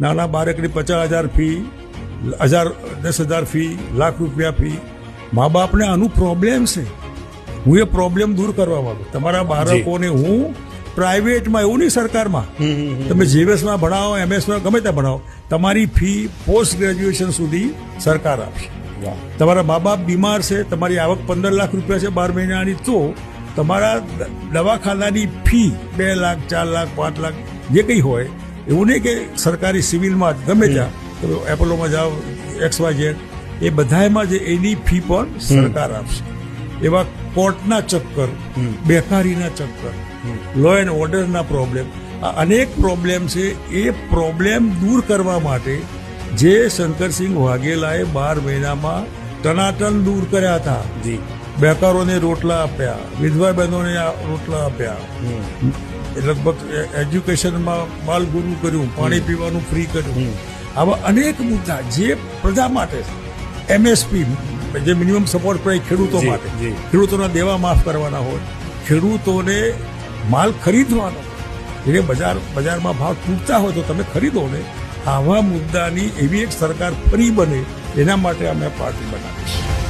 નાના બાળકની પચાસ હજાર ફી હજાર દસ હજાર ફી લાખ રૂપિયા ફી. મા બાપને આનું પ્રોબ્લેમ છે. હું એ પ્રોબ્લેમ દૂર કરવા માંગુ. તમારા બાળકોને હું પ્રાઇવેટમાં એવું નહીં સરકારમાં. તમે જીએસમાં ભણાવો એમએસમાં ગમે ત્યાં ભણાવો. તમારી ફી પોસ્ટ ગ્રેજ્યુએશન સુધી સરકાર આપશે. તમારા મા બાપ બીમાર છે તમારી આવક પંદર લાખ રૂપિયા છે બાર મહિનાની તો તમારા દવાખાનાની ફી બે લાખ ચાર લાખ પાંચ લાખ જે કંઈ હોય એવું નહીં કે સરકારી સિવિલમાં જ ગમે ત્યાં. તમે એપોલોમાં જાઓ એક્સ વાય ઝેડ. એ બધામાં જે એની ફી પણ સરકાર આપશે. એવા કોર્ટના ચક્કર બેકારીના ચક્કર લો એન્ડ ઓર્ડરના પ્રોબ્લેમ આ અનેક પ્રોબ્લેમ છે. એ પ્રોબ્લેમ દૂર કરવા માટે જે શંકરસિંહ વાઘેલાએ બાર મહિનામાં ટનાટન દૂર કર્યા હતા. જી. બેકારોને રોટલા આપ્યા વિધવા બહેનોને રોટલા આપ્યા. લગભગ એજ્યુકેશનમાં માલગુરુ કર્યું પાણી પીવાનું ફ્રી કર્યું. આવા અનેક મુદ્દા જે પ્રજા માટે એમએસપી જે મિનિમમ સપોર્ટ પ્રાઇસ ખેડૂતો માટે. ખેડૂતોના દેવા માફ કરવાના હોય ખેડૂતોને માલ ખરીદવાનો એટલે બજાર બજારમાં ભાવ તૂટતા હોય તો તમે ખરીદો ને આવા મુદ્દાની એવી એક સરકાર ફરી બને એના માટે અમે પાર્ટી બનાવી છે